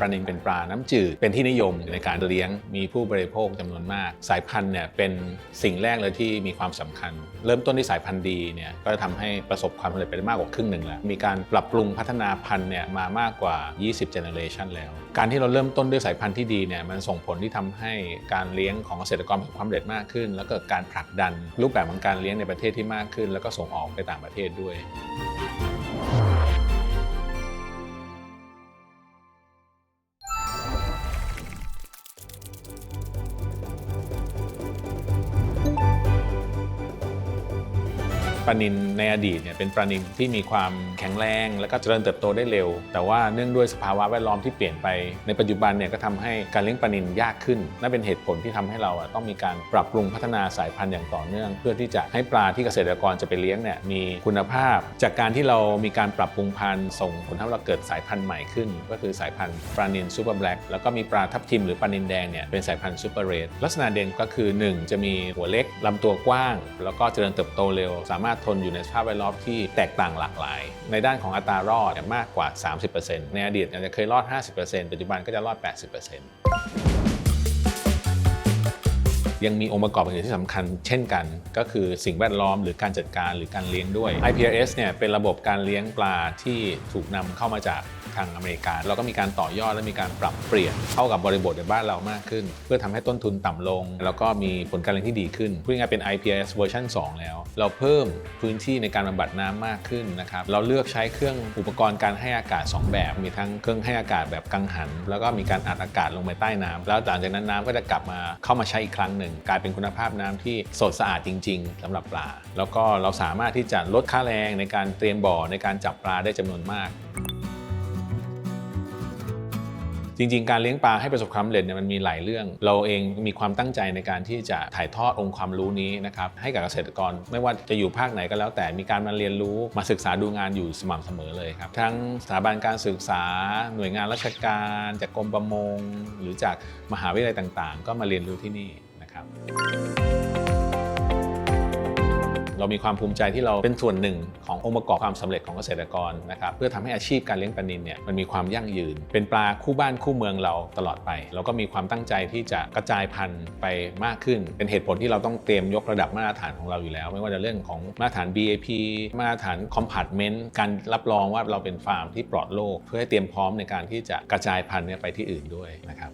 ปลานิลเป็นปลาน้ำจืดเป็นที่นิยมในการเลี้ยงมีผู้บริโภคจำนวนมาก สายพันธุ์เนี่ยเป็นสิ่งแรกเลยที่มีความสำคัญ เริ่มต้นที่สายพันธุ์ดีเนี่ยก็จะทำให้ประสบความสำเร็จไปได้มากกว่าครึ่งหนึ่งแล้ว มีการปรับปรุงพัฒนาพันธุ์เนี่ยมามากกว่า 20 generation แล้ว การที่เราเริ่มต้นด้วยสายพันธุ์ที่ดีเนี่ยมันส่งผลที่ทำให้การเลี้ยงของเกษตรกรประสบความสำเร็จมากขึ้น แล้วก็การผลักดันรูปแบบของการเลี้ยงในประเทศที่มากขึ้น แล้วก็ส่งออกไปต่างประเทศด้วย ปลานินในอดีตเนี่ยเป็นปลานินที่มีความแข็งแรง แล้วก็เจริญเติบโตได้เร็ว แต่ว่าเนื่องด้วยสภาวะแวดล้อมที่เปลี่ยนไปในปัจจุบันเนี่ยก็ทำให้การเลี้ยงปลานินยากขึ้นนั่นเป็นเหตุผลที่ทำให้เราต้องมีการปรับปรุงพัฒนาสายพันธุ์อย่างต่อเนื่อง เพื่อที่จะให้ปลาที่เกษตรกรจะไปเลี้ยงเนี่ยมีคุณภาพ จากการที่เรามีการปรับปรุงพันธุ์ส่งผลทำให้เราเกิดสายพันธุ์ใหม่ขึ้น ก็คือสายพันธุ์ปลานินซูเปอร์แบล็กแล้วก็มีปลาทับทิมหรือปลานินแดงเนี่ยเป็นสายพันธุ์ซูเปอร์เรดลักษณะเด่นก็คือ 1 จะมีหัวเล็กลำตัวกว้าง แล้วก็เจริญเติบโตเร็วสามารถทนอยู่ในสภาพแวดล้อมที่แตกต่างหลากหลาย ในด้านของอัตรารอดมากกว่า 30%ในอดีตอาจจะเคยรอด 50%ปัจจุบันก็จะรอด 80% ยังมีองค์ประกอบอื่นที่สำคัญเช่นกัน ก็คือสิ่งแวดล้อมหรือการจัดการหรือการเลี้ยงด้วย IPRS เนี่ยเป็นระบบการเลี้ยงปลาที่ถูกนำเข้ามาจากทางอเมริกาเราก็มีการต่อยอดและมีการปรับเปลี่ยนเข้ากับบริบทในบ้านเรามากขึ้น เพื่อทำให้ต้นทุนต่ำลง แล้วก็มีผลการเลี้ยงที่ดีขึ้นพูดง่ายๆเป็น IPRS เวอร์ชัน2 แล้ว เราเพิ่มพื้นที่ในการบำบัดน้ำมากขึ้นนะครับเราเลือกใช้เครื่องอุปกรณ์การให้อากาศ 2 แบบ มีทั้งเครื่องให้อากาศแบบกังหัน แล้วก็มีการอัดอากาศลงไปใต้น้ำแล้วหลังจากนั้นน้ำก็จะกลับมาเข้ามาใช้อีกครั้งหนึ่งกลายเป็นคุณภาพน้ำที่สดสะอาดจริง ๆสำหรับปลา แล้วก็เราสามารถที่จะลดค่าแรงในการเตรียมบ่อในการจับปลาได้จำนวนมากจริงๆ การเลี้ยงปลาให้ประสบความสำเร็จเนี่ยมันมีหลายเรื่อง เราเองมีความตั้งใจในการที่จะถ่ายทอดองค์ความรู้นี้นะครับให้กับเกษตรกรไม่ว่าจะอยู่ภาคไหนก็แล้วแต่มีการมาเรียนรู้มาศึกษาดูงานอยู่สม่ำเสมอเลยครับทั้งสถาบันการศึกษา หน่วยงานราชการ จากกรมประมง หรือจากมหาวิทยาลัยต่างๆ ก็มาเรียนรู้ที่นี่ ครับ เรามีความภูมิใจที่เราเป็นส่วนหนึ่งขององค์ประกอบความสำเร็จของเกษตรกรนะครับเพื่อทำให้อาชีพการเลี้ยงปลานิลเนี่ยมันมีความยั่งยืน เป็นปลาคู่บ้านคู่เมืองเราตลอดไปเราก็มีความตั้งใจที่จะกระจายพันธุ์ไปมากขึ้น เป็นเหตุผลที่เราต้องเตรียมยกระดับมาตรฐานของเราอยู่แล้ว ไม่ว่าจะเรื่องของมาตรฐาน BAP มาตรฐาน Compartment การรับรองว่าเราเป็นฟาร์มที่ปลอดโรคเพื่อให้เตรียมพร้อมในการที่จะกระจายพันธุ์ไปที่อื่นด้วยนะครับ